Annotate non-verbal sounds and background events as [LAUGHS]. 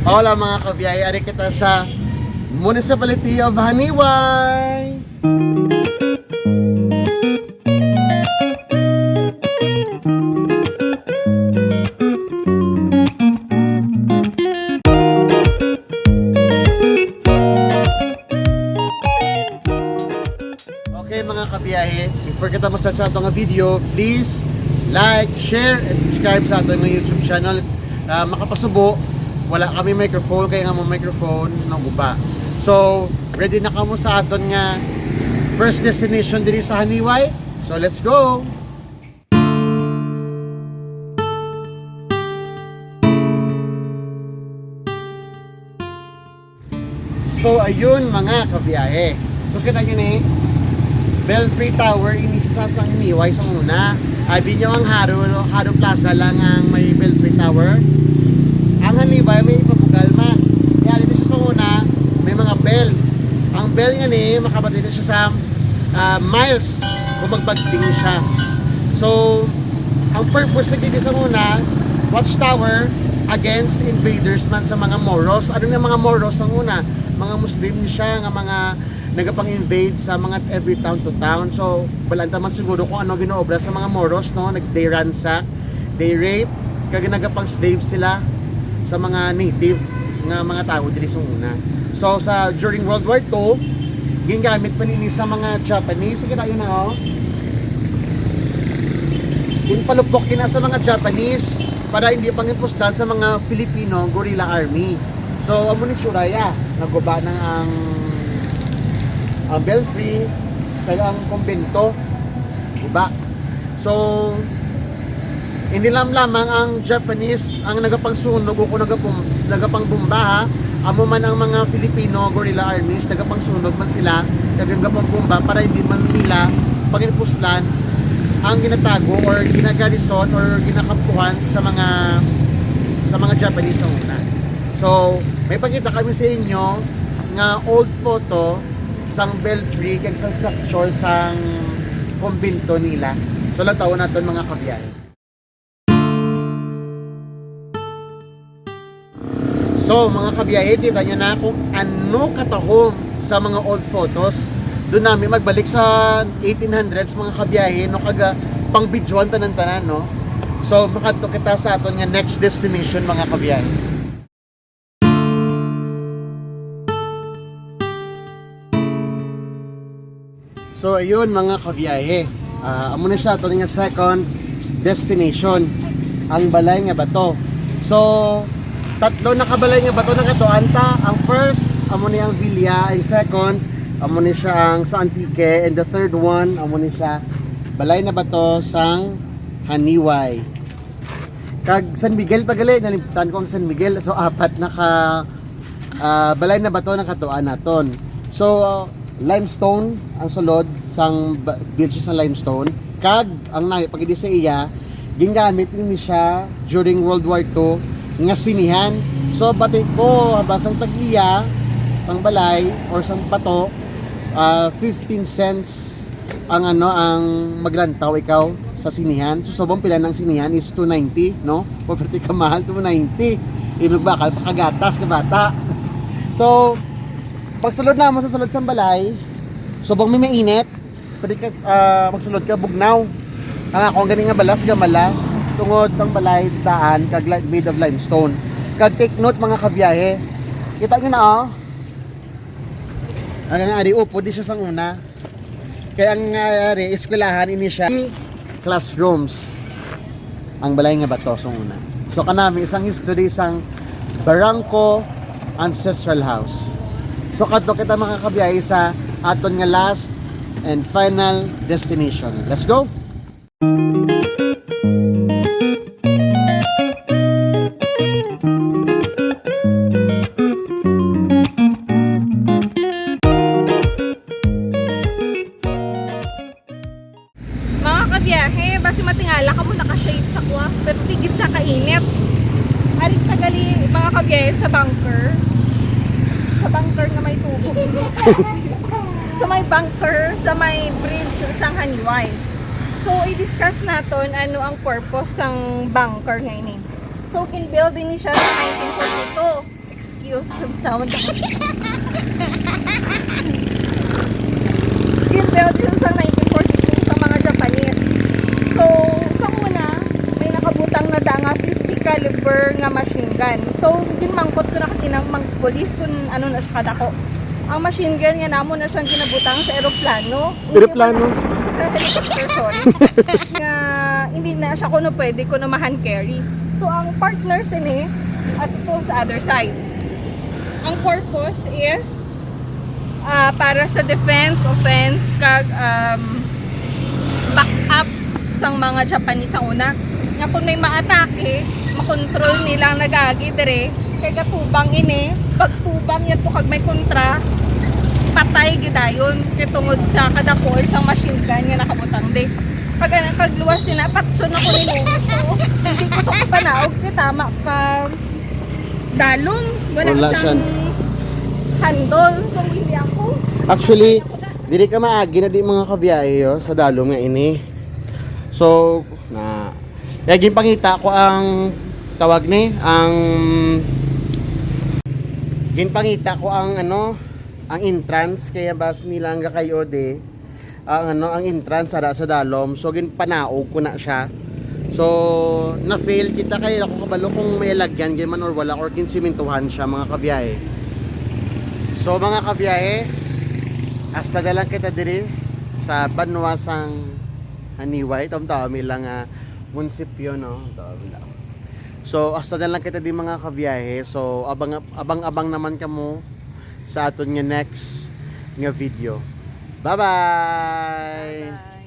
Hola mga kabiyay, ari kita sa Municipality of Haniway. Okay mga kabiyahe, before kita ma-start sa itong video, please like, share, and subscribe sa mga YouTube channel. Ah, makapasubo, wala kami microphone, kaya nga mo microphone ng guba. So, ready na kamo sa aton nga first destination diri sa Haniway. So, let's go! So, ayun mga kabiyahe. So, kita nyo ni, Belfry Tower, ini sa sa Haniway sa una. Abi nyo ang Haro, Haro Plaza lang ang may Belfry Tower. Ang Haniway may ipapugal man. Kaya dito siya sa una, may mga bell. Ang bell nga ni, makabatid siya sa ah, miles kung magbagting siya. So, ang purpose dito sa una, watchtower against invaders man sa mga Moros. Ano na mga Moros ang una? Mga Muslim siya, nga mga nagapang-invade sa mga every town to town. So, balanta man siguro kung ano ginoobra sa mga Moros, no? Nag they ransack, they rape, kag nagapang slave sila sa mga native nga mga tao diri sa una. So sa during World War II, gingamit pa nini sa mga Japanese. Sige tayo na oh. Ginpalupok kina sa mga Japanese para hindi pang impustan sa mga Filipino guerrilla army. So amo ni Suraya, naguba na ang ang Belfry kaya ang kumbento. Diba? So, hindi lang lamang ang Japanese ang nagapangsunog o kung nagapum, nagapangbumba ha. Amo man ang mga Filipino guerrilla armies, nagapangsunog man sila, nagapangbumba para hindi man nila pangipuslan ang ginatago or ginagarison or ginakampuhan sa mga sa mga Japanese sa una. So, may pakita kami sa inyo nga old photo sang Belfry kag sang structure sang kumbento nila. So, lang taon natin mga kabiyahe. So mga kabiyahe, kita nyo na kung ano katahom sa mga old photos. Doon namin magbalik sa 1800s mga kabiyahe, no kaga pang bidjuan tanan-tanan, no? So makadto kita sa aton nga next destination mga kabiyahe. So ayun mga kabiyahe, Ah, amo na siya aton nga second destination, ang balay nga bato. So tatlo na kabalay nga bato na kato anta ang first amo ni ang Villa. And second amo ni siya ang sa Antique. And the third one amo ni siya balay na bato sang Haniway. Kag San Miguel pagali nalimtan ko ang San Miguel. So apat na ka ah, balay na bato na katuan naton so limestone ang sulod sang siya sa limestone. Kag ang na pag sa iya gingamit ni siya during World War II nga sinihan. So batik ko basang tag-iya sang balay or sang pato ah, 15 cents ang ano ang maglantaw ikaw sa sinihan. So sobang pila ng sinihan is 290, no? [LAUGHS] Property ka mahal 290. Ibig bakal pakagatas ka bata. [LAUGHS] so pagsulod na mo sa sulod sang balay, sobang may mainit, pwede ka ah, magsulod ka bugnaw. Ang ako ganing nga balas gamala tungod ng balay daan kag made of limestone. Kag take note mga kabiyahe. Kita niyo na oh. Ang nga ari upo di siya sang una. Kaya ang nga ari eskwelahan ini siya classrooms. Ang balay nga bato sang una. So kanami isang history sang Barangco Ancestral House. So kadto kita mga kabiyahe sa aton nga last and final destination. Let's go. Kabiyahe sa bunker. Sa bunker nga may tubo. [LAUGHS] sa may bunker, sa may bridge sa Haniway. So, i-discuss naton ano ang purpose ng bunker ngayon. So, kinbuild din siya sa 1942. of sound. [LAUGHS] Gin-build yun sa 1942 sa mga Japanese. So, sa una, may nakabutang na danga 50 caliber nga machine gun. So, ginmangkot ko na katinang mang police kung ano na siya kadako. Ang machine gun nga namo na siyang ginabutang sa eroplano. Eroplano? Sa helicopter, sorry. [LAUGHS] nga hindi na siya kuno pwede kuno mahan carry. So, ang partners ini at ito sa other side. Ang purpose is ah, para sa defense, offense, kag um, backup sang mga Japanese ang una. Nga kung may maatake, makontrol nilang nagagi dire kay katubang ini, pagtubang yan to kag may kontra, patay gidayon kay tungod sa kadako isang machine gun nga nakabutang di. Pag ano, pag luwas sila, patso na ko nilungit ko. Hindi ko to kapanaog kay tama ka dalon. Wala Wala siyang handol. So hindi ako. Actually, dili ka maagi na di mga kabiyahe yo, sa dalo nga ini. So, na Yaging pangita ko ang tawag ni, ang ginpangita ko ang ano, ang entrance kaya bas nilang kayo de ang ano ang entrance sa sa dalom. So ginpanaog ko na siya. So na fail kita kay ako kabalo kung may lagyan gay man or wala or kinsimintuhan siya mga kabiyahe. So mga kabiyahe hasta na lang kita diri sa Banwasang Haniway. Tom tawami lang nga munisipyo no lang So, hasta na lang kita di mga kabiyahe. So, abang abang abang naman kamo sa aton nga next nga video. Bye-bye. Bye.